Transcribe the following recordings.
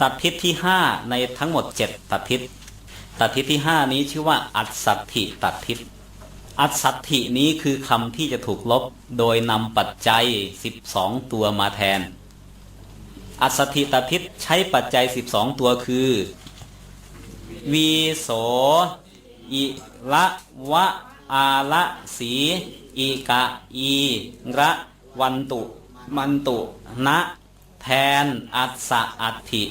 ตัดทิศที่ห้าในทั้งหมดเจ็ดตัดทิศตัดทิศที่ห้านี้ชื่อว่าอัศสัตถิตัดทิศอัศสัตถินี้คือคำที่จะถูกลบโดยนำปัจจัย 12 ตัวมาแทน อัศสัตถิตัดทิศใช้ปัจจัย 12 ตัวคือวีโสอิละวะอาละสีอีกะอีระวันตุ มันตุ นะ แทนอัศอัตถิ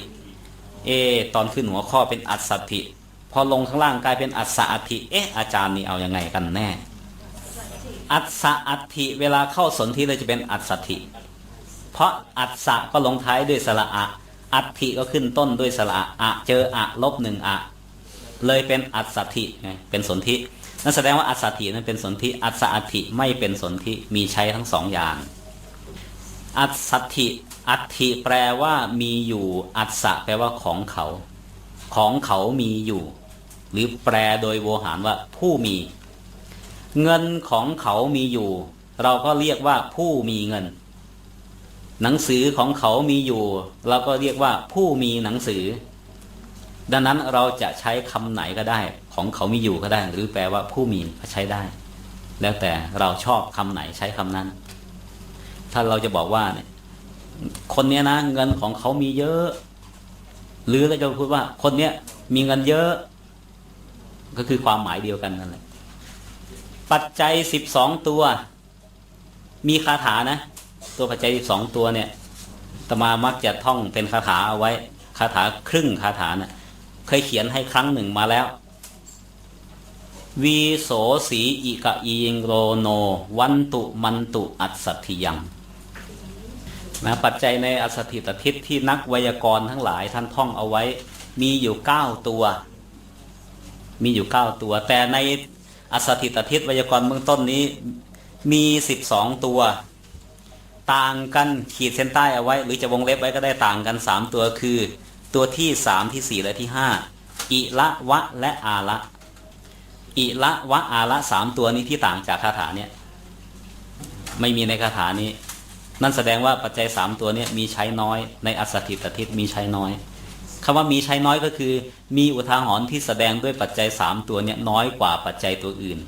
เอ ตอนขึ้นหัวข้อเป็นอัศติพอลงข้างล่างกลายเป็นอัศอัตถิเอ๊ะอาจารย์นี่เอาอยัางไงกันแน่ อัศอัตถิเวลาเข้าสนธิเลยจะเป็นอัศติเพราะอัศก็ลงท้ายด้วยสระอะอัตถิก็ขึ้นต้นด้วยสระอะอะเจออะลบหนึ่งอะเลยเป็นอัศติไงเป็นสนธินั่นแสดงว่าอัศตินั้นเป็นสนธิอัศอัตถิไม่เป็นสนธิมีใช้ทั้งสองอย่าง อัศติ อัติแปลว่ามีอยู่ อัศะแปลว่าของเขา ของเขามีอยู่ หรือแปลโดยโวหารว่า ผู้มี เงินของเขามีอยู่ เราก็เรียกว่าผู้มีเงิน หนังสือของเขามีอยู่ เราก็เรียกว่าผู้มีหนังสือ ดังนั้นเราจะใช้คำไหนก็ได้ ของเขามีอยู่ก็ได้ หรือแปลว่าผู้มีก็ใช้ได้ แล้วแต่เราชอบคำไหนใช้คำนั้น ถ้าเราจะบอกว่าเนี่ย คนเนี้ยนะเงินของเขามีเยอะ หรือเราจะพูดว่า คนเนี้ยมีเงินเยอะ ก็คือความหมายเดียวกันนั่นแหละปัจจัยสิบสองตัว มีคาถานะ ตัวปัจจัยสิบสองตัวเนี่ยตมามักจะท่องเป็นคาถาเอาไว้คาถาครึ่งคาถานะ่ะเคยเขียนให้ครั้งหนึ่งมาแล้ววีโสสีอิกะอิงโรโน วันตุมันตุอัสสติยัง นะปัจจัยในอัสถิตทิศที่นักไวยากรณ์ทั้งหลายท่านท่องเอาไว้ มีอยู่เก้าตัว มีอยู่เก้าตัว แต่ในอัสถิตทิศไวยากรณ์เบื้องต้นนี้มีสิบสองตัว ต่างกันขีดเส้นใต้เอาไว้ หรือจะวงเล็บไว้ก็ได้ต่างกันสามตัวคือ ตัวที่สามที่สี่และที่ห้าอิละวะและอาละอิละวะอาละสามตัวนี้ที่ต่างจากคาถาเนี่ยไม่มีในคาถานี้ นั่นแสดงว่าปัจจัยสามตัวนี้มีใช้น้อยในอัสสถิตทิศมีใช้น้อยคำว่ามีใช้น้อยก็คือ มีอุทาหรณ์ที่แสดงด้วยปัจจัยสามตัวนี่ยน้อยกว่าปัจจัยตัวอื่น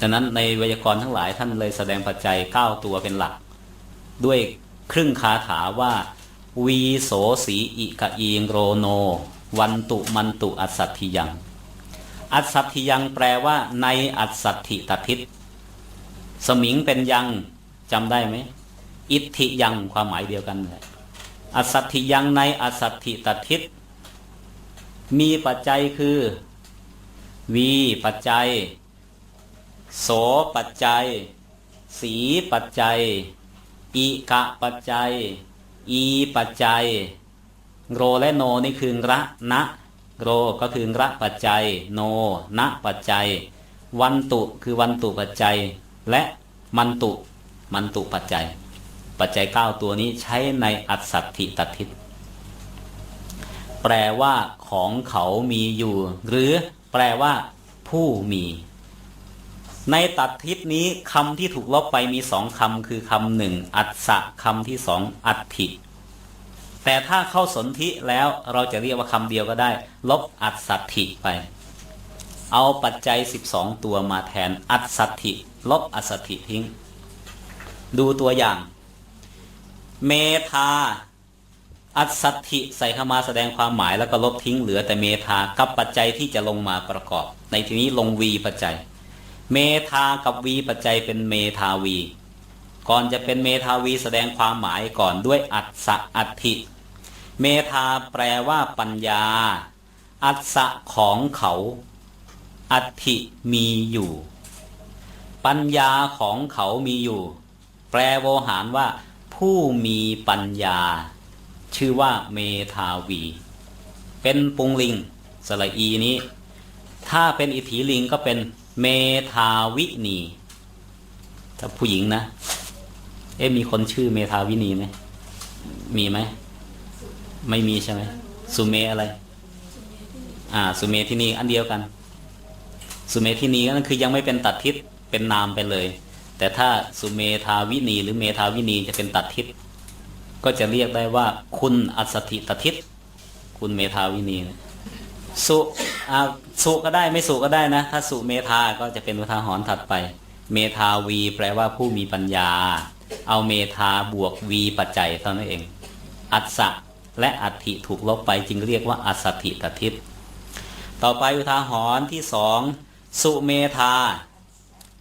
ดังนั้นในไวยากรณ์ทั้งหลายท่านเลยแสดงปัจจัยเก้าตัวเป็นหลัก ด้วยครึ่งคาถาว่าวีโสสีอิกะอีงโรโน วันตุมันตุอัสัตถิยัง อัสัตถิยังแปลว่าในอัสสัตถิตทิศสมิงเป็นยัง จำได้ไหมอิทธิยังความหมายเดียวกันเลยอสัตถิยังในอสัตถิตทิศมีปัจจัยคือวีปัจจัย โสปัจจัย สีปัจจัยอีกะปัจจัย อีปัจจัย โรและโนนี่คือระนะ โรก็คือระปัจจัย โนนะปัจจัย วันตุคือวันตุปัจจัย และมันตุ มันตุปัจจัย ปัจจัยเก้าตัวนี้ใช้ในอัศสัตถิตทิศแปลว่าของเขามีอยู่ หรือแปลว่า ผู้มี ในตัดทิศนี้คำที่ถูกลบไปมีสองคำคือคำหนึ่งอัศคำที่สองอัตถิแต่ถ้าเข้าสนธิแล้วเราจะเรียกว่าคำเดียวก็ได้ ลบอัศตถิไป เอาปัจจัย 12 ตัวมาแทนอัศตถิลบอัศตถิทิ้ง ดูตัวอย่าง เมธาอัศสัตถิใส่เข้ามาแสดงความหมายแล้วก็ลบทิ้งเหลือแต่เมธากับปัจจัยที่จะลงมาประกอบ ในที่นี้ลงวีปัจจัย เมธากับวีปัจจัยเป็นเมธาวี ก่อนจะเป็นเมธาวีแสดงความหมายก่อนด้วยอัศอัตถิเมธาแปลว่าปัญญา อัศของเขา อัตถิมีอยู่ ปัญญาของเขามีอยู่ แปลโวหารว่า ผู้มีปัญญา ชื่อว่าเมธาวี เป็นปุงลิงสระอีนี้ ถ้าเป็นอิทธิลิงก็เป็นเมธาวินีถ้าผู้หญิงนะ เอ๊ะมีคนชื่อเมธาวินีไหมมีไหม ไม่มีใช่ไหมสุเมอะไร อ่า สุเมที่นี่อันเดียวกัน สุเมทินีก็คือยังไม่เป็นตัดทิศเป็นนามไปเลย แต่ถ้าสุเมธาวินีหรือเมธาวินีจะเป็นตัดทิศก็จะเรียกได้ว่า คุณอัสสถิตทิศคุณเมธาวินีนะสุอาสุก็ได้ไม่สุก็ได้นะ ถ้าสุเมธาก็จะเป็นอุทาหรณ์ถัดไป เมธาวี แปลว่าผู้มีปัญญา เอาเมธาบวกวีปัจจัยเท่านั้นเอง อัสสะและอัติถูกลบไปจึงเรียกว่าอัสสถิตทิศต่อไปอุทาหรณ์ที่สองสุเมธา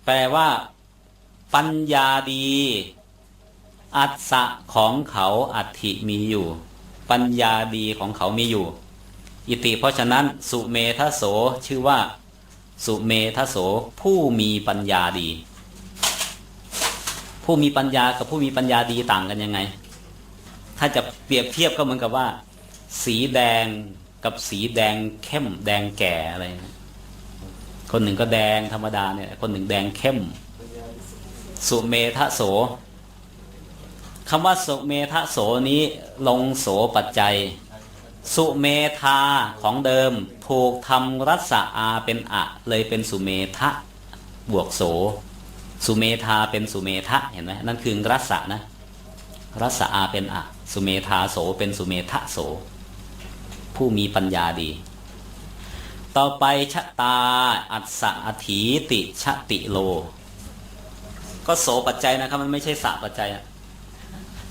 แปลว่า ปัญญาดี อัศสะของเขาอัติมีอยู่ ปัญญาดีของเขามีอยู่ อิติเพราะฉะนั้น สุเมทโสชื่อว่า สุเมทโสผู้มีปัญญาดี ผู้มีปัญญากับผู้มีปัญญาดีต่างกันยังไง ถ้าจะเปรียบเทียบก็เหมือนกับว่า สีแดงกับสีแดงเข้มแดงแก่อะไร คนหนึ่งก็แดงธรรมดาเนี่ย คนหนึ่งแดงเข้ม สุเมทะโสคำว่าสุเมทะโสนี้ลงโสปัจจัย สุเมธาของเดิมถูกทำรัศอาเป็นอะ เลยเป็นสุเมทะบวกโส สุเมธาเป็นสุเมทะเห็นไหมนั่นคือรัศนะรัศอาเป็นอะ สุเมธาโสเป็นสุเมทะโส ผู้มีปัญญาดี ต่อไปชะตา อัสสะอถีติชะติโล ก็โสปัจจัยนะครับ มันไม่ใช่สะปัจจัยอะ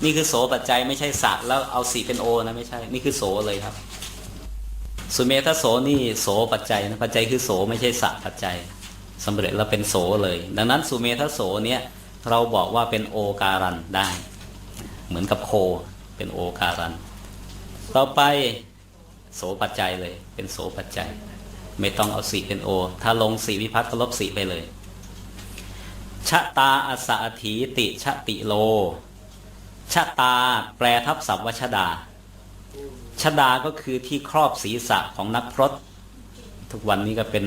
นี่คือโสปัจจัยไม่ใช่สะแล้วเอาสีเป็นโอนะไม่ใช่ นี่คือโสเลยครับ สุเมธาโสนี่โสปัจจัยนะปัจจัยคือโสไม่ใช่สะปัจจัยสำเร็จแล้วเป็นโสเลย ดังนั้นสุเมธาโสเนี่ยเราบอกว่าเป็นโอการันได้ เหมือนกับโคเป็นโอการัน ต่อไปโสปัจจัยเลย เป็นโสปัจจัย ไม่ต้องเอาสีเป็นโอ ถ้าลงสีวิพัฒน์ก็ลบสีไปเลย ชะตาอสสะถีติชะติโล ชะตาแปลทับศัพท์ว่าชดา ชดาก็คือที่ครอบศีรษะของนักพรตทุกวันนี้ก็เป็น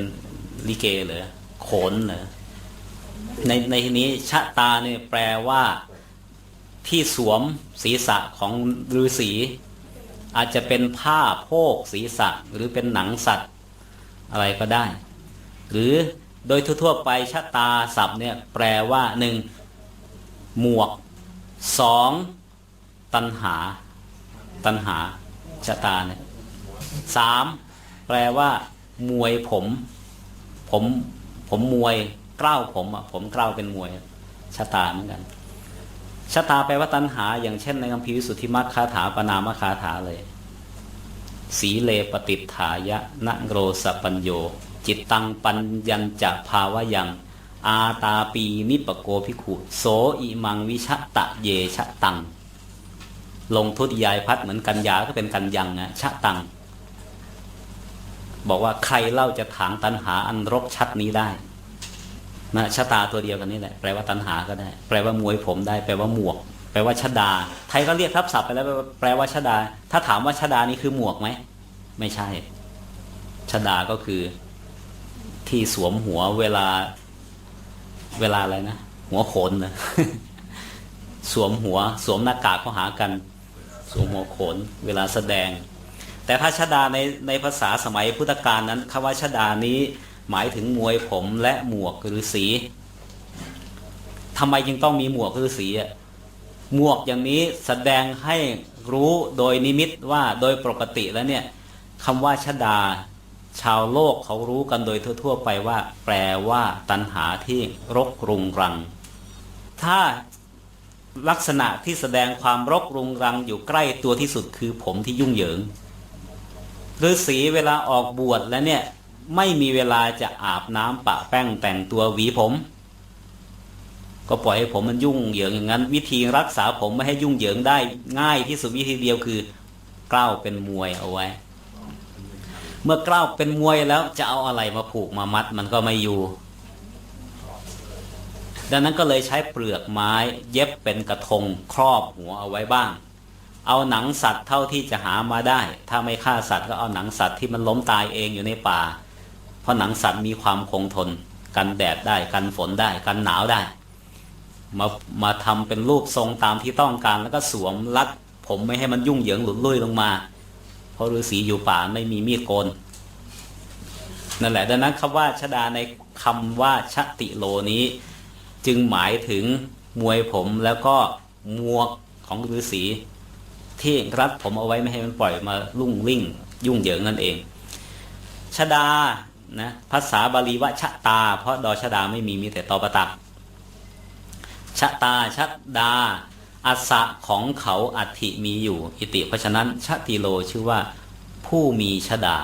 ลิเกเหรอโขนเหรอในในที่นี้ชะตาเนี่ยแปลว่าที่สวมศีรษะของฤาษีอาจจะเป็นผ้าโพกศีรษะหรือเป็นหนังสัตว์อะไรก็ได้ หรือ โดยทั่วๆไปชะตาศัพท์เนี่ยแปลว่าหนึ่งหมวกสองตันหา ตันหาชะตาเนี่ยสามแปลว่า มวยผม ผมผมมวยเกล้าผมอะผมเกล้าเป็นมวยชะตาเหมือนกันชะตาแปลว่าตันหา อย่างเช่นในคัมภีร์วิสุทธิมัคคาถาปนามคาถาเลย สีเลปฏิฐายะนะโรสปัญโย จิตตังปัญญัญจะภาวะยังอาตาปีนิปโกภิกขุ โสอิมังวิชะตะเยชะตัง ลงทุติยายพัดเหมือนกันยาก็เป็นกันยังนะชะตัง บอกว่าใครเล่าจะถางตันหาอันรกชัดนี้ได้นะชะตาตัวเดียวกันนี่แหละแปลว่าตันหาก็ได้ แปลว่ามวยผมได้แปลว่าหมวก แปลว่าชะดา ไทยก็เรียกทับศัพท์ไปแล้วแปลว่าชะดา ถ้าถามว่าชะดานี่คือหมวกไหมไม่ใช่ชะดาก็คือ ที่สวมหัวเวลา เวลาอะไรนะ หัวโขนนะสวมหัว สวมหน้ากากเข้าหากัน สวมหัวโขน เวลาแสดง แต่ถ้าชดาในในภาษาสมัยพุทธกาลนั้นคำว่าชดานี้หมายถึงมวยผมและหมวกหรือสีทำไมจึงต้องมีหมวกหรือสีอะหมวกอย่างนี้แสดงให้รู้โดยนิมิตว่าโดยปกติแล้วเนี่ยคำว่าชดา ชาวโลกเขารู้กันโดยทั่ว ๆ ไปว่า แปลว่าตันหาที่รกรุงรัง ถ้าลักษณะที่แสดงความรกรุงรังอยู่ใกล้ตัวที่สุดคือผมที่ยุ่งเหยิงฤาษีเวลาออกบวชแล้วเนี่ยไม่มีเวลาจะอาบน้ำปะแป้งแต่งตัวหวีผม ก็ปล่อยให้ผมมันยุ่งเหยิงอย่างนั้น วิธีรักษาผมไม่ให้ยุ่งเหยิงได้ง่ายที่สุดวิธีเดียวคือ กล้าวเป็นมวยเอาไว้ เมื่อกล้าวเป็นมวยแล้วจะเอาอะไรมาผูกมามัดมันก็ไม่อยู่ ดังนั้นก็เลยใช้เปลือกไม้เย็บเป็นกระทงครอบหัวเอาไว้บ้าง เอาหนังสัตว์เท่าที่จะหามาได้ ถ้าไม่ฆ่าสัตว์ก็เอาหนังสัตว์ที่มันล้มตายเองอยู่ในป่า เพราะหนังสัตว์มีความคงทน กันแดดได้กันฝนได้กันหนาวได้ มามาทำเป็นรูปทรงตามที่ต้องการแล้วก็สวมรัดผมไม่ให้มันยุ่งเหยิงหลุดลุ่ยลงมา เพราะฤาษีอยู่ป่าไม่มีมีดโกนนั่นแหละดังนั้นคำว่าชดาในคำว่าชติโลนี้ จึงหมายถึงมวยผมแล้วก็มวกของฤาษีที่รัดผมเอาไว้ไม่ให้มันปล่อยมาลุ่งลิ่งยุ่งเหยิงนั่นเองชดานะภาษาบาลีว่าชะตา เพราะดอชดาไม่มีมีแต่ตอประตักชะตาชะดา อัสะของเขาอัฐิมีอยู่ อิติ เพราะฉะนั้นชะติโลชื่อว่า ผู้มีชดา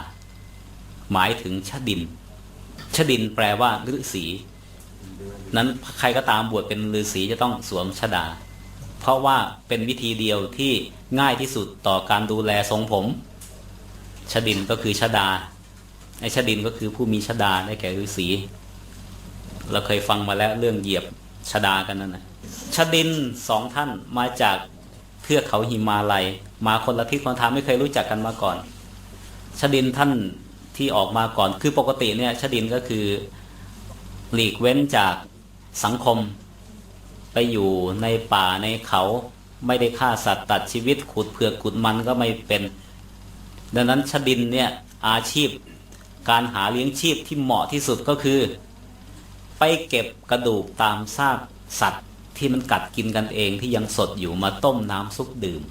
หมายถึงชดินชดินแปลว่าฤาษีนั้นใครก็ตามบวชเป็นฤาษีจะต้องสวมชดา เพราะว่าเป็นวิธีเดียวที่ง่ายที่สุดต่อการดูแลทรงผมชดินก็คือชดาไอชดินก็คือผู้มีชดาได้แก่ฤาษีเราเคยฟังมาแล้วเรื่องเหยียบชดากันนั่นนะ ชดินสองท่านมาจากเทือกเขาหิมาลัย มาคนละทิศคนทางไม่เคยรู้จักกันมาก่อน ชดินท่านที่ออกมาก่อนคือปกติเนี่ยชดินก็คือหลีกเว้นจากสังคม ไปอยู่ในป่าในเขาไม่ได้ฆ่าสัตว์ตัดชีวิตขุดเผือกขุดมันก็ไม่เป็น ดังนั้นชดินเนี่ยอาชีพการหาเลี้ยงชีพที่เหมาะที่สุดก็คือ ไปเก็บกระดูกตามซากสัตว์ ที่มันกัดกินกันเองที่ยังสดอยู่มาต้มน้ำซุปดื่ม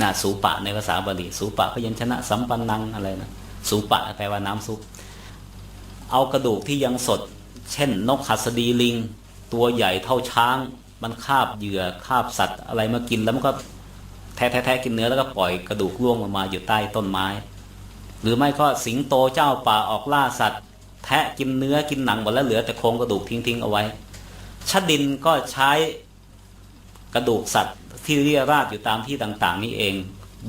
นะสูปะในภาษาบาลีสูปะพยัญชนะสัมปันนังอะไรนะสูปะแปลว่าน้ำซุป เอากระดูกที่ยังสด เช่น นกหัสดีลิง ตัวใหญ่เท่าช้าง มันคาบเหยื่อคาบสัตว์อะไรมากินแล้วมันก็แท้แท้ๆกินเนื้อแล้วก็ปล่อยกระดูกร่วงลงมาอยู่ใต้ต้นไม้ หรือไม่ก็สิงโตเจ้าป่าออกล่าสัตว์ แทะกินเนื้อกินหนังหมดแล้วเหลือแต่โครงกระดูกทิ้งๆเอาไว้ ชดินก็ใช้กระดูกสัตว์ที่เรียราดอยู่ตามที่ต่าง ๆ นี่เอง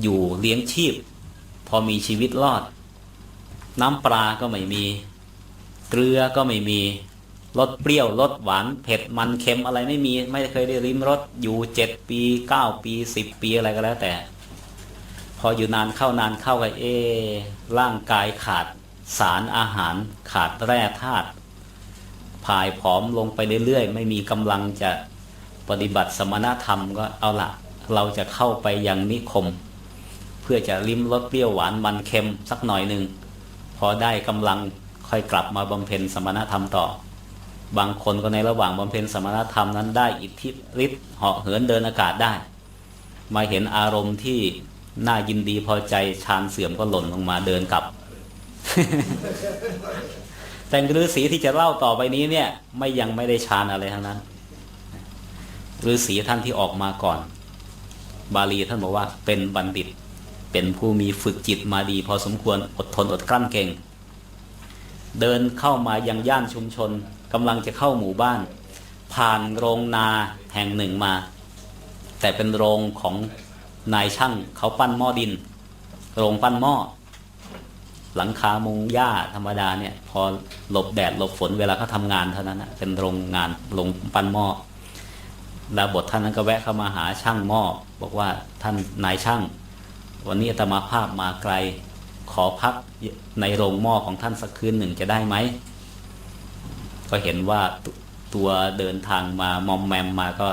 อยู่เลี้ยงชีพ พอมีชีวิตรอด น้ำปลาก็ไม่มี เกลือก็ไม่มีรสเปรี้ยวรสหวานเผ็ดมันเค็มอะไรไม่มี ไม่เคยได้ริมรสอยู่เจ็ดปีเก้าปีสิบปีอะไรก็แล้วแต่ พออยู่นานเข้านานเข้าไปเอร่างกายขาดสารอาหารขาดแร่ธาตุ ผายผอมลงไปเรื่อยๆ ไม่มีกำลังจะปฏิบัติสมณธรรมก็เอาละเราจะเข้าไปยังนิคม เพื่อจะลิ้มรสเปรี้ยวหวานมันเค็มสักหน่อยหนึ่งพอได้กำลังค่อยกลับมาบำเพ็ญสมณธรรมต่อ บางคนก็ในระหว่างบำเพ็ญสมณธรรมนั้นได้อิทธิฤทธิ์เหาะเหินเดินอากาศได้ มาเห็นอารมณ์ที่น่ายินดีพอใจฌานเสื่อมก็หล่นลงมาเดินกลับ แต่ฤาษีที่จะเล่าต่อไปนี้เนี่ย ไม่ยังไม่ได้ฌานอะไรทั้งนั้นฤาษีท่านที่ออกมาก่อน บาลีท่านบอกว่าเป็นบัณฑิต เป็นผู้มีฝึกจิตมาดี พอสมควรอดทนอดกลั้นเก่ง เดินเข้ามายังย่านชุมชนกำลังจะเข้าหมู่บ้าน ผ่านโรงนาแห่งหนึ่งมา แต่เป็นโรงของนายช่างเขาปั้นหม้อดิน โรงปั้นหม้อ หลังคามุงหญ้าธรรมดาเนี่ยพอหลบแดดหลบฝนเวลาเขาทำงานเท่านั้นนะเป็นโรงงานโรงปั้นหม้อดาบทท่านนั้นก็แวะเข้ามาหาช่างหม้อบอกว่าท่านนายช่าง วันนี้อาตมาภาพมาไกล ขอพักในโรงหม้อของท่านสักคืนหนึ่งจะได้ไหมก็เห็นว่าตตัวเดินทางมามอมแมมมาก็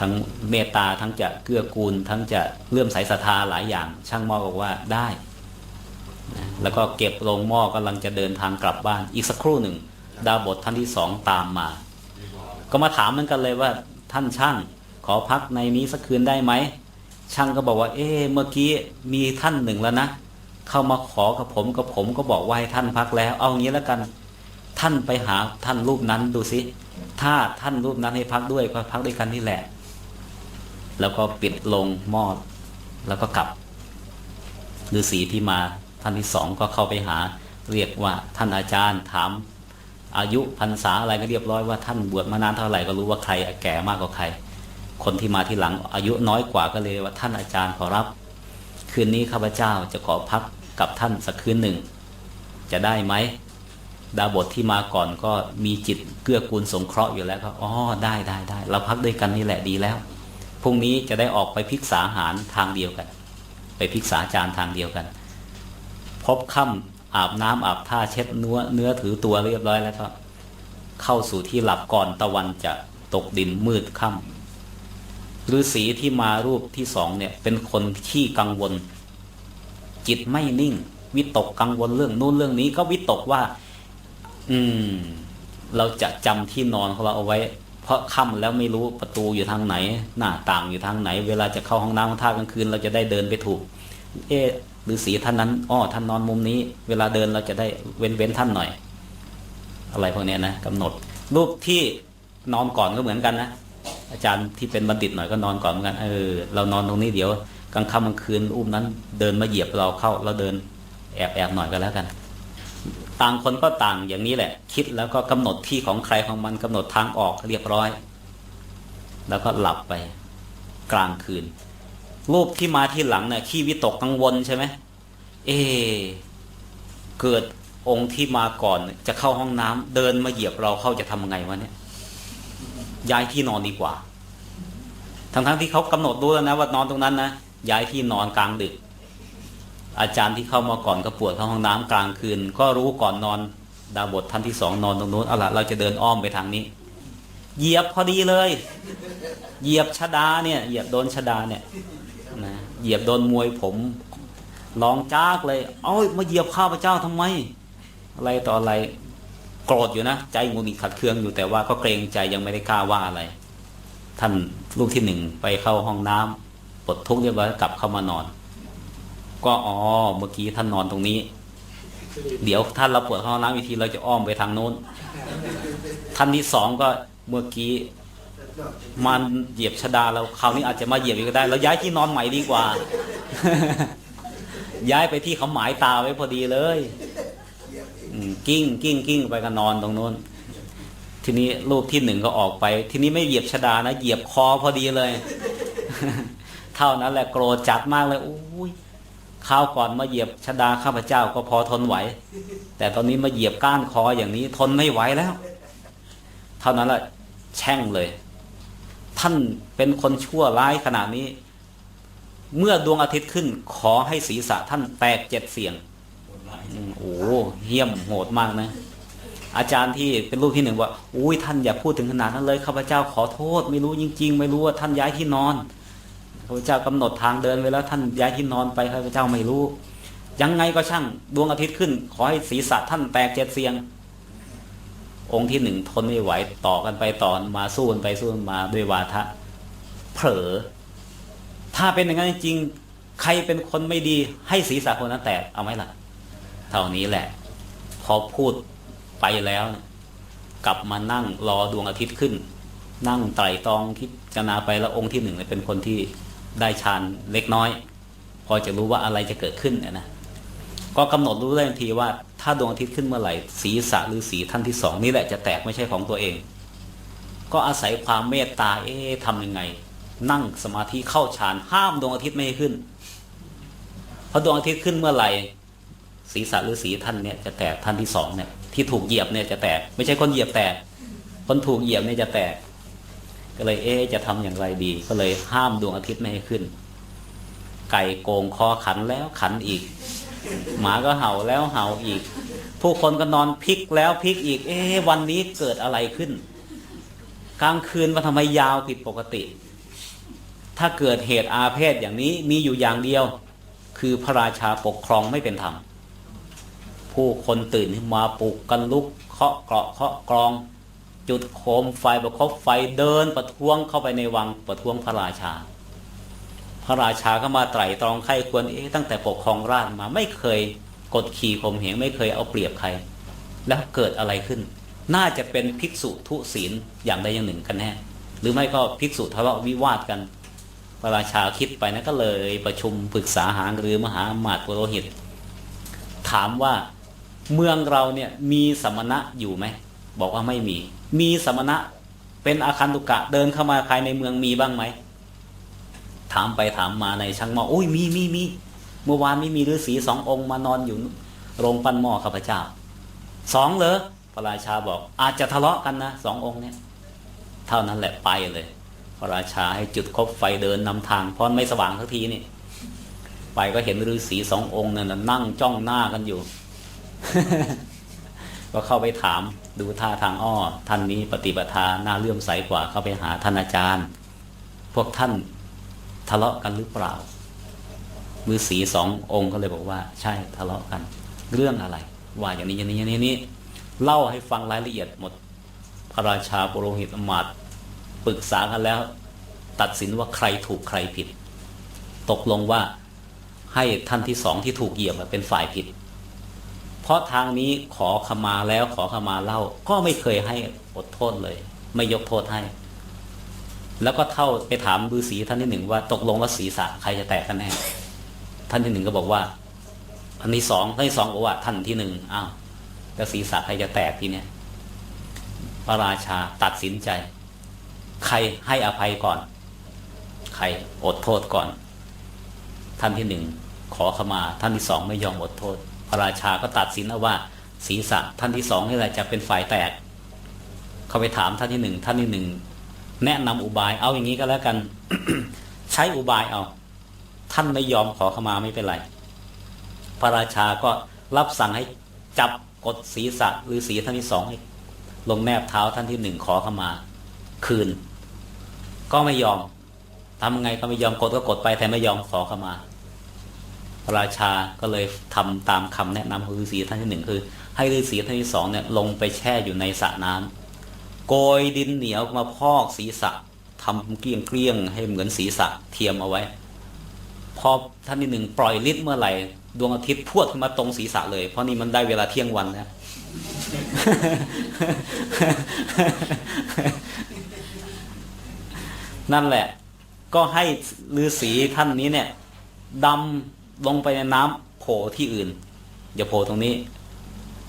ทั้งเมตตาทั้งจะเกื้อกูล ทั้งจะเลื่อมใสศรัทธาหลายอย่าง ช่างหม้อบอกว่าได้ แล้วก็เก็บโรงหม้อกำลังจะเดินทางกลับบ้าน อีกสักครู่หนึ่ง ดาวบทท่านที่สองตามมา ก็มาถามเหมือนกันเลยว่าท่านช่าง ขอพักในนี้สักคืนได้ไหมช่างก็บอกว่า เอ๊ะเมื่อกี้มีท่านหนึ่งแล้วนะเข้ามาขอกับผมกับผมก็บอกว่าให้ท่านพักแล้ว เอางี้แล้วกัน ท่านไปหาท่านรูปนั้นดูสิถ้าท่านรูปนั้นให้พักด้วยก็พักด้วยกันนี่แหละ แล้วก็ปิดลงหม้อแล้วก็กลับฤาษีที่มา ท่านที่สองก็เข้าไปหาเรียกว่าท่านอาจารย์ถามอายุพรรษาอะไรก็เรียบร้อยว่าท่านบวชมานานเท่าไหร่ก็รู้ว่าใครแก่มากกว่าใคร คนที่มาที่หลังอายุน้อยกว่าก็เลยว่าท่านอาจารย์ขอรับ คืนนี้ข้าพเจ้าจะขอพักกับท่านสักคืนหนึ่ง จะได้ไหมดาบทที่มาก่อนก็มีจิตเกื้อกูลสงเคราะห์อยู่แล้วก็อ๋อได้ได้ได้เราพักด้วยกันนี่แหละดีแล้วพรุ่งนี้จะได้ออกไปพิกษาหารทางเดียวกัน ไปพิกษาจารย์ทางเดียวกัน พบค่ำอาบน้ำอาบท่าเช็ดเนื้อเนื้อถือตัวเรียบร้อยแล้วก็เข้าสู่ที่หลับก่อนตะวันจะตกดินมืดค่ำฤาษีที่มารูปที่สองเนี่ยเป็นคนขี้กังวล จิตไม่นิ่ง วิตกกังวลเรื่องนู้นเรื่องนี้ก็วิตกว่า อืม เราจะจำที่นอนของเราเอาไว้ เพราะค่ำแล้วไม่รู้ประตูอยู่ทางไหน หน้าต่างอยู่ทางไหน เวลาจะเข้าห้องน้ำท่ากลางคืน เราจะได้เดินไปถูก เอ๊ ฤาษีท่านนั้นอ้อท่านนอนมุมนี้ เวลาเดินเราจะได้เว้นเว้นท่านหน่อย อะไรพวกนี้นะกำหนด รูปที่นอนก่อนก็เหมือนกันนะอาจารย์ที่เป็นบัณฑิตหน่อยก็นอนก่อนเหมือนกันเออเรานอนตรงนี้เดี๋ยวกลางค่ำกลางคืนอุ้มนั้น เดินมาเหยียบเราเข้าเราเดินแอบแอบหน่อยก็แล้วกัน ต่างคนก็ต่างอย่างนี้แหละ คิดแล้วก็กำหนดที่ของใครของมันกำหนดทางออกเรียบร้อย แล้วก็หลับไปกลางคืน รูปที่มาที่หลังเนี่ยขี้วิตกกังวลใช่ไหมเอ เกิดองค์ที่มาก่อนจะเข้าห้องน้ำเดินมาเหยียบเราเข้าจะทำไงวะเนี่ย ย้ายที่นอนดีกว่า ทั้งๆที่เขากำหนดรู้แล้วนะว่านอนตรงนั้นนะย้ายที่นอนกลางดึก อาจารย์ที่เข้ามาก่อนก็ปวดเข้าห้องน้ำกลางคืน ก็รู้ก่อนนอนดาวบทท่านที่สองนอนตรงนู้นเอาละเราจะเดินอ้อมไปทางนี้ เหยียบพอดีเลย เหยียบชดาเนี่ย เหยียบโดนชดาเนี่ย นะเหยียบโดนมวยผมลองจากเลย เอ้ยมาเหยียบข้าพเจ้าทำไม อะไรต่ออะไรโกรธอยู่นะ ใจงุนงิดขัดเคืองอยู่แต่ว่าก็เกรงใจยังไม่ได้กล้าว่าอะไร ท่านลูกที่หนึ่งไปเข้าห้องน้ำปลดทุกข์เรียบร้อยกลับเข้ามานอน ก็อ๋อเมื่อกี้ท่านนอนตรงนี้ เดี๋ยวท่านเราปวดห้องน้ำอีกทีเราจะอ้อมไปทางโน้น ท่านที่สองก็เมื่อกี้ มันเหยียบชดาเราคราวนี้อาจจะมาเหยียบอีกก็ได้เราย้ายที่นอนใหม่ดีกว่า ย้ายไปที่เขาหมายตาไว้พอดีเลยกิ้งกิ้งกิ้งไปก็นอนตรงโน้น ทีนี้รูปที่หนึ่งก็ออกไป ทีนี้ไม่เหยียบชดานะเหยียบคอพอดีเลย เท่านั้นแหละโกรธจัดมากเลยอุ้ยข้าวก่อนมาเหยียบชดาข้าพเจ้าก็พอทนไหว แต่ตอนนี้มาเหยียบก้านคออย่างนี้ทนไม่ไหวแล้ว เท่านั้นแหละแช่งเลย ท่านเป็นคนชั่วร้ายขนาดนี้ เมื่อดวงอาทิตย์ขึ้น ขอให้ศีรษะท่านแตกเจ็ดเสียงโอ้โหเหี้ยมโหดมากนะ อาจารย์ที่เป็นรูปที่หนึ่งว่าอุ้ยท่านอย่าพูดถึงขนาดนั้นเลยข้าพเจ้าขอโทษ ไม่รู้จริง ๆ ไม่รู้ว่าท่านย้ายที่นอนข้าพเจ้ากำหนดทางเดินไว้แล้วท่านย้ายที่นอนไปข้าพเจ้าไม่รู้ ยังไงก็ช่างดวงอาทิตย์ขึ้น ขอให้ศีรษะท่านแตกเจ็ดเสียง องค์ที่หนึ่งทนไม่ไหวต่อกันไปต่อมาสู้กันไปสู้กันมาด้วยวาทะเผลอถ้าเป็นอย่างนั้นจริงใครเป็นคนไม่ดีให้ศีรษะคนนั้นแตกเอาไหมล่ะ เท่านี้แหละ พอพูดไปแล้ว กลับมานั่งรอดวงอาทิตย์ขึ้น นั่งไตร่ตองคิดจารณาไปแล้วองค์ที่หนึ่งเนี่ยเป็นคนที่ได้ฌานเล็กน้อย พอจะรู้ว่าอะไรจะเกิดขึ้นเนี่ยนะ ก็กำหนดรู้ได้ทันทีว่าถ้าดวงอาทิตย์ขึ้นเมื่อไหร่ศีรษะหรือสีท่านที่สองนี่แหละจะแตกไม่ใช่ของตัวเอง ก็อาศัยความเมตตาเอ๊ะทำยังไง นั่งสมาธิเข้าฌานห้ามดวงอาทิตย์ไม่ให้ขึ้นเพราะดวงอาทิตย์ขึ้นเมื่อไหร่ศีรษะหรือสีท่านเนี่ยจะแตกท่านที่สองเนี่ยที่ถูกเหยียบเนี่ยจะแตกไม่ใช่คนเหยียบแตกคนถูกเหยียบเนี่ยจะแตก ก็เลยเอ๊ะจะทำอย่างไรดี ก็เลยห้ามดวงอาทิตย์ไม่ให้ขึ้น ไก่โกงคอขันแล้วขันอีก หมาก็เห่าแล้วเห่าอีก ผู้คนก็นอนพลิกแล้วพลิกอีก เอ๊ะวันนี้เกิดอะไรขึ้น กลางคืนมันทำไมยาวผิดปกติ ถ้าเกิดเหตุอาเพศอย่างนี้มีอยู่อย่างเดียว คือพระราชาปกครองไม่เป็นธรรมผู้คนตื่นขึ้นมาปลุกกันลุกเคาะเกราะเคาะกรอง จุดโคมไฟประคบไฟเดินประท้วงเข้าไปในวังประท้วงพระราชา พระราชาก็มาไตร่ตรองไข้ควรเอ๊ะตั้งแต่ปกครองราชมาไม่เคยกดขี่ข่มเหงไม่เคยเอาเปรียบใคร แล้วเกิดอะไรขึ้น น่าจะเป็นภิกษุทุศีลอย่างใดอย่างหนึ่งกันแน่หรือไม่ก็ภิกษุทะเลาะวิวาทกัน พระราชาคิดไปนะก็เลยประชุมปรึกษาหางหรือมหาอมาตย์ปุโรหิต ถามว่าเมืองเราเนี่ยมีสมณะอยู่ไหมบอกว่าไม่มี มีสมณะเป็นอาคันตุกะเดินเข้ามาภายในเมืองมีบ้างไหม ถามไปถามมาในช่างหม้อโอ้ยมีมีมีเมื่อวานไม่มีฤาษีสององค์มานอนอยู่โรงปั้นหม้อข้าพเจ้าสองเหรอพระราชาบอก อาจจะทะเลาะกันนะสององค์เนี่ยเท่านั้นแหละไปเลย พระราชาให้จุดคบไฟเดินนำทางเพราะไม่สว่างสักทีนี่ ไปก็เห็นฤาษีสององค์นั่นนั่งจ้องหน้ากันอยู่ ก็เข้าไปถามดูท่าทางอ้อท่านนี้ปฏิปทาน่าเลื่อมใสกว่าเข้าไปหาท่านอาจารย์ พวกท่าน ทะเลาะกันหรือเปล่าฤาษีสององค์ก็เลยบอกว่า ใช่ทะเลาะกัน เรื่องอะไร ว่าอย่างนี้อย่างนี้อย่างนี้นี่เล่าให้ฟังรายละเอียดหมด พระราชาปุโรหิตอมาต์ปรึกษากันแล้ว ตัดสินว่าใครถูกใครผิด ตกลงว่าให้ท่านที่สองที่ถูกเหยียบเป็นฝ่ายผิด เพราะทางนี้ขอขมาแล้วขอขมาเล่าก็ไม่เคยให้อดโทษเลย ไม่ยกโทษให้ แล้วก็เท่าไปถามฤาษีท่านที่หนึ่งว่าตกลงว่าศีรษะใครจะแตกกันแน่ท่านที่หนึ่งก็บอกว่าท่านที่สองท่านที่สองบอกว่าท่านที่หนึ่งอ้าวแล้วศีรษะใครจะแตกทีเนี้ยพระราชาตัดสินใจ ใครให้อภัยก่อน ใครอดโทษก่อน ท่านที่หนึ่งขอขมา ท่านที่สองไม่ยอมอดโทษ พระราชาก็ตัดสินเอาว่า ศีรษะท่านที่สองนี่แหละจะเป็นฝ่ายแตก เขาไปถามท่านที่หนึ่งท่านที่หนึ่ง แนะนำอุบายเอาอย่างนี้ก็แล้วกัน ใช้อุบายเอา ท่านไม่ยอมขอขมาไม่เป็นไร พระราชาก็รับสั่งให้จับกดศีรษะหรือศีท่านที่สองให้ลงแนบเท้าท่านที่หนึ่งขอขมา คืน ก็ไม่ยอมทำไงก็ไม่ยอมกดก็กดไปแต่ไม่ยอมขอขมาพระราชาก็เลยทำตามคำแนะนำของฤาษีท่านที่หนึ่งคือ ให้ฤาษีท่านที่สองเนี่ยลงไปแช่อยู่ในสระน้ำ โกยดินเหนียวมาพอกศีรษะทำเกลี้ยงเกลี้ยงให้เหมือนศีรษะเทียมเอาไว้ พอท่านที่หนึ่งปล่อยฤทธิ์เมื่อไหร่ดวงอาทิตย์พวดขึ้นมาตรงศีรษะเลย เพราะนี่มันได้เวลาเที่ยงวันแล้วนั่นแหละ ก็ให้ฤาษีท่านนี้เนี่ยดำลงไปในน้ำโผล่ที่อื่น อย่าโผล่ตรงนี้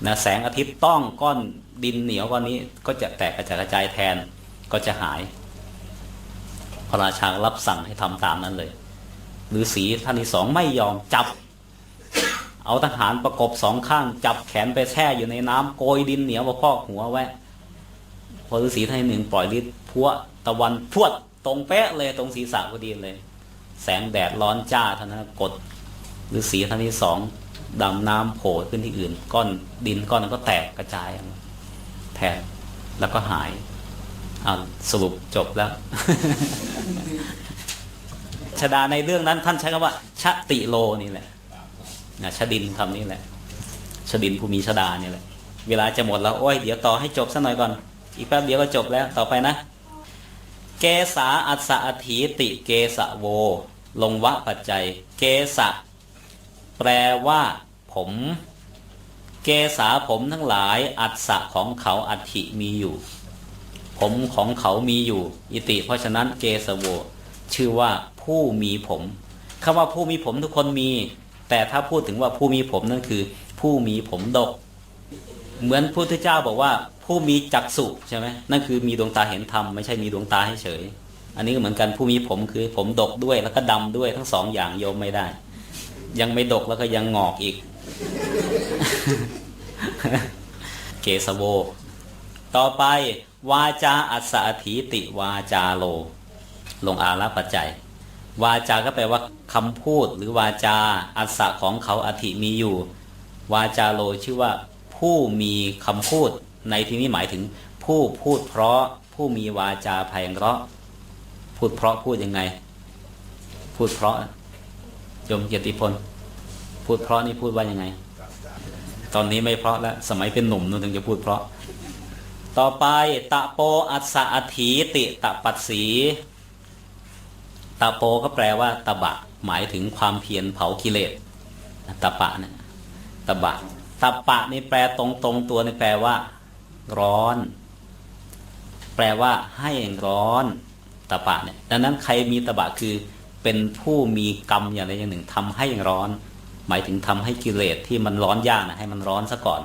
นะแสงอาทิตย์ต้องก้อนดินเหนียวก้อนนี้ก็จะแตกกระจายกระจายแทนก็จะหาย พระราชารับสั่งให้ทำตามนั้นเลยฤาษีท่านที่สองไม่ยอมจับ เอาทหารประกบสองข้าง จับแขนไปแช่อยู่ในน้ำโกยดินเหนียวมาพอกหัวไว้พอฤาษีท่านหนึ่งปล่อยฤทธิ์พัวตะวันพวดตรงเป๊ะเลยตรงศีรษะพอดีเลย แสงแดดร้อนจ้าท่านนั้นกดฤาษีท่านที่สอง ดำน้ำโผล่ขึ้นที่อื่น ก้อนดินก้อนนั้นก็แตกกระจายออกแทนแล้วก็หายอาสรุปจบแล้ว ชดาในเรื่องนั้นท่านใช้คำว่า ชติโลนี่แหละนะชดินคำนี้แหละ ชดินภูมิชดานี่แหละ เวลาจะหมดแล้วโอ้ยเดี๋ยวต่อให้จบสักหน่อยก่อน อีกแป๊บเดียวก็จบแล้วต่อไปนะ เกษาอัสสะอถีติเกสะโว ลงวะปัจจัย เกสะแปลว่า ผม เกษาผมทั้งหลาย อัสสะของเขาอัฐิมีอยู่ ผมของเขามีอยู่ อิติ เพราะฉะนั้นเกสะโว ชื่อว่าผู้มีผมคำว่าผู้มีผมทุกคนมี แต่ถ้าพูดถึงว่าผู้มีผมนั่นคือ ผู้มีผมดก เหมือนพระพุทธเจ้าบอกว่า ผู้มีจักษุใช่ไหมนั่นคือมีดวงตาเห็นธรรมไม่ใช่มีดวงตาให้เฉย อันนี้ก็เหมือนกันผู้มีผมคือผมดกด้วยแล้วก็ดำด้วยทั้งสองอย่างโยมไม่ได้ ยังไม่ดกแล้วก็ยังงอกอีก เกสโว ต่อไป วาจาอัสสะถีติวาจาโล ลงอาละปัจจัย วาจาก็แปลว่าคำพูดหรือวาจาอัสสะของเขาอธิมีอยู่ วาจาโลชื่อว่า ผู้มีคำพูด ในที่นี้หมายถึง ผู้พูดเพราะผู้มีวาจาไพเราะ พูดเพราะพูดยังไง พูดเพราะยมเกียรติพล พูดเพราะนี่พูดว่ายังไง ตอนนี้ไม่เพราะแล้วสมัยเป็นหนุ่มนู่นถึงจะพูดเพราะ ต่อไปตะโปอัสสะอถีติตะปัสสีตะโปก็แปลว่าตะบะ หมายถึงความเพียรเผากิเลสตะปะเนี่ยตะบะตะปะนี่แปลตรงตรงตัวนี่แปลว่า ร้อน แปลว่า ให้ร้อนตะปะเนี่ยดังนั้นใครมีตะบะคือเป็นผู้มีกรรมอย่างใดอย่างหนึ่งทำให้ร้อน หมายถึงทำให้กิเลสที่มันร้อนยากนะให้มันร้อนซะก่อน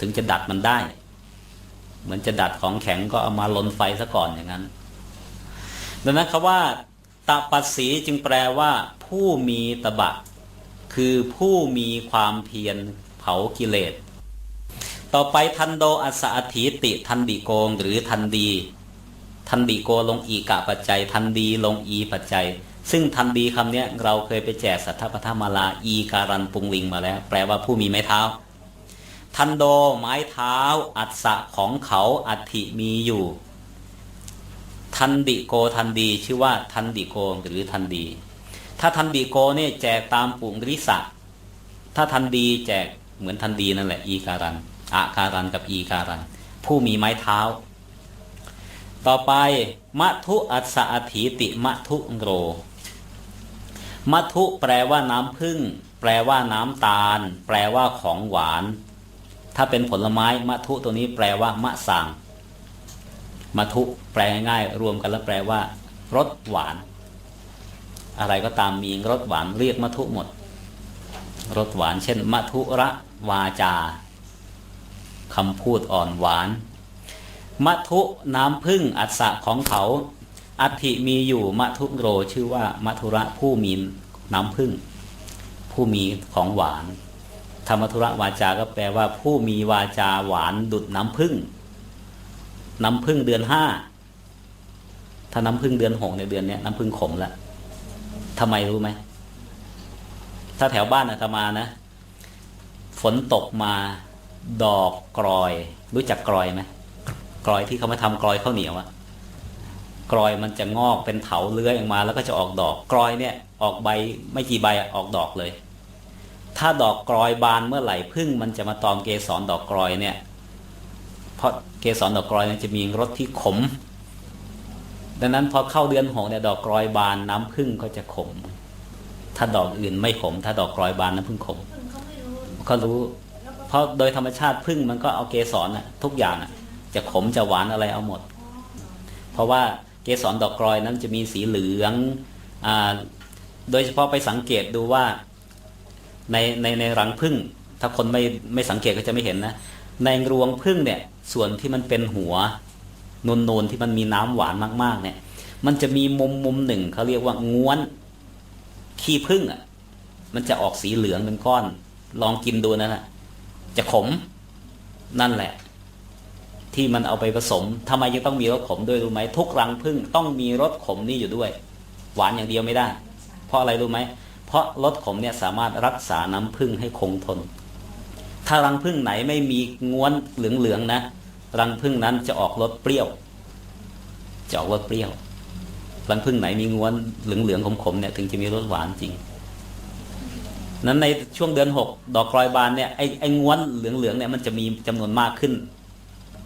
ถึงจะดัดมันได้ เหมือนจะดัดของแข็งก็เอามาลนไฟซะก่อนอย่างนั้น ดังนั้นคำว่าตะปัสสีจึงแปลว่า ผู้มีตบะ คือผู้มีความเพียรเผากิเลส ต่อไปทันโดอัสสะอถีติทันดิโกงหรือทันดี ทันดีโกลงอีกะปัจจัย ทันดีลงอีปัจจัย ซึ่งทันดีคำนี้เราเคยไปแจกสัทธปทมาลาอีการันปุงลิงมาแล้ว แปลว่าผู้มีไม้เท้า ทันโดไม้เท้า อัศะของเขาอัฐิมีอยู่ ทันดิโกทันดีชื่อว่าทันดิโกหรือทันดี ถ้าทันดิโกเนี่ยแจกตามปุงริสะถ้าทันดีแจกเหมือนทันดีนั่นแหละ อีการันอาการันกับอีการัน ผู้มีไม้เท้า ต่อไปมัทุอัสสะอถีติมัทุโร มัทุแปลว่าน้ำผึ้งแปลว่าน้ำตาล แปลว่าของหวาน ถ้าเป็นผลไม้มัทุตัวนี้แปลว่ามะสางมัทุแปลง่ายๆรวมกันแล้วแปลว่ารสหวาน อะไรก็ตามมีรสหวานเรียกมัทุหมดรสหวาน เช่นมัทุระวาจาคำพูดอ่อนหวานมัทุน้ำพึ่งอัศะของเขา อัฐิมีอยู่มัทุโรชื่อว่ามัทุระผู้มีน้ำพึ่ง ผู้มีของหวาน ธรรมธุระวาจาก็แปลว่าผู้มีวาจาหวานดุดน้ำพึ่ง น้ำพึ่งเดือนห้าถ้าน้ำพึ่งเดือนหกในเดือนนี้น้ำพึ่งขมละทำไมรู้ไหมถ้าแถวบ้านอาตมานะ ฝนตกมาดอกกรอย รู้จักกรอยไหมกรอยที่เขามาทำกรอยข้าวเหนียวอะ กรอยมันจะงอกเป็นเถาเลื้อยออกมา แล้วก็จะออกดอกกรอยเนี่ยออกใบไม่กี่ใบออกดอกเลย ถ้าดอกกรอยบานเมื่อไหร่พึ่งมันจะมาตอมเกสรดอกกรอยเนี่ยเพราะเกสรดอกกรอยจะมีรสที่ขม ดังนั้นพอเข้าเดือนหกเนี่ยดอกกรอยบานน้ำพึ่งก็จะขม ถ้าดอกอื่นไม่ขม ถ้าดอกกรอยบานน้ำพึ่งขมเขารู้ก็รู้เพราะโดยธรรมชาติพึ่งมันก็เอาเกสรน่ะทุกอย่างน่ะจะขมจะหวานอะไรเอาหมด เพราะว่า เกสรดอกกรอยนั้นจะมีสีเหลืองอโดยเฉพาะไปสังเกตดูว่าในในในรังพึ่ง ถ้าคนไม่ไม่สังเกตก็จะไม่เห็นนะ ในรวงพึ่งเนี่ยส่วนที่มันเป็นหัวนูนนูนๆที่มันมีน้ำหวานมากๆ เนี่ย มันจะมีมุมมุมหนึ่งเขาเรียกว่าง้วนขี้พึ่งอะ มันจะออกสีเหลืองเป็นก้อน ลองกินดูนั่นแหะจะขมนั่นแหละ ที่มันเอาไปผสมทำไมยังต้องมีรสขมด้วยรู้ไหมทุกรังพึ่งต้องมีรสขมนี่อยู่ด้วย หวานอย่างเดียวไม่ได้ เพราะอะไรรู้ไหมเพราะรสขมเนี่ยสามารถรักษาน้ำพึ่งให้คงทน ถ้ารังพึ่งไหนไม่มีง้วนเหลืองๆนะ รังพึ่งนั้นจะออกรสเปรี้ยว จะออกรสเปรี้ยว รังพึ่งไหนมีง้วนเหลืองๆขมๆเนี่ยถึงจะมีรสหวานจริงนั้นในช่วงเดือนหกดอกกลอยบานเนี่ยไอ้ไอ้ง้วนเหลืองๆเนี่ยมันจะมีจำนวนมากขึ้น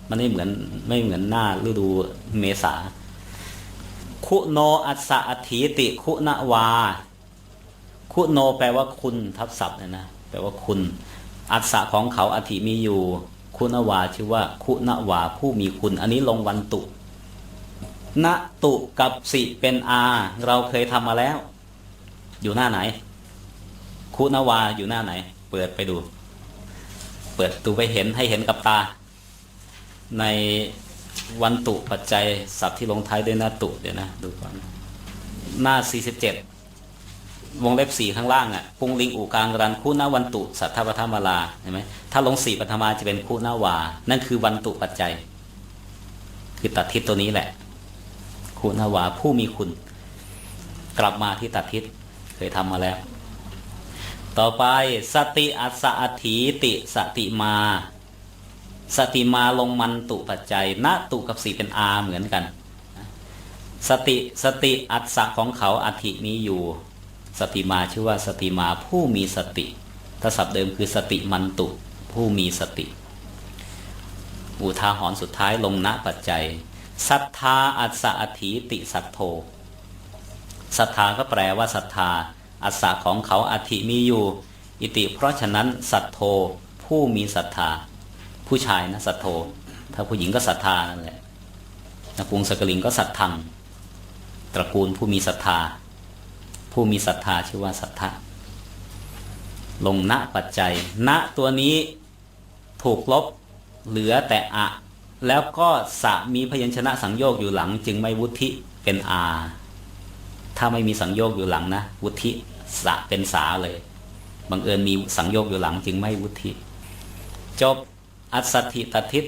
มันไม่เหมือนไม่เหมือนหน้าฤดูเมษา คุโนอัสสะอถีติ คุณวา คุโนแปลว่าคุณทับศัพท์เนี่ยนะแปลว่าคุณ อัสสะของเขาอธิมีอยู่ คุณวาชื่อว่า คุณวาผู้มีคุณ อันนี้ลงวันตุณตุกับสิเป็นอา เราเคยทำมาแล้ว อยู่หน้าไหน คุณวาอยู่หน้าไหน เปิดไปดู เปิดดูไปเห็นให้เห็นกับตา ในวันตุปัจจัยศัพท์ที่ลงท้ายด้วยหน้าตุเดี๋ยวนะดูก่อนหน้า 47 วงเล็บสี่ข้างล่างอะปุงลิงอู่กลางรันคู่หน้าวันตุสัทธปทมาลาเห็นไหมถ้าลงสี่ปฐมาจะเป็นคู่หน้าวา นั่นคือวันตุปัจจัย คือตัดทิศตัวนี้แหละ คู่หน้าวาผู้มีคุณ กลับมาที่ตัดทิศเคยทำมาแล้ว ต่อไปสติอัสสะอถีติสติมา สติมาลงมันตุปัจจัยณตุกับสีเป็นอาเหมือนกัน สติสติอัสสะของเขาอธิมีอยู่ สติมาชื่อว่าสติมาผู้มีสติถ้าศัพท์เดิมคือสติมันตุผู้มีสติ อุทาหรณ์สุดท้ายลงณปัจจัยศรัทธาอัสสะอถีติสัทโธศรัทธาก็แปลว่าศรัทธา อัสสะของเขาอธิมีอยู่ อิติเพราะฉะนั้นสัทโธผู้มีศรัทธา ผู้ชายนะสัทโธถ้าผู้หญิงก็ศรัทธานั่นแหละนะกรุงสกลิงก็สัทธังตระกูลผู้มีศรัทธา ผู้มีศรัทธาชื่อว่าสัทธะลงณปัจจัย ณตัวนี้ถูกลบเหลือแต่อะ แล้วก็สะมีพยัญชนะสังโยกอยู่หลัง จึงไม่วุฒิเป็นอาถ้าไม่มีสังโยกอยู่หลังนะ วุฒิสะเป็นสาเลยบังเอิญมีสังโยกอยู่หลังจึงไม่วุฒิจบ อัสสถิตทิศ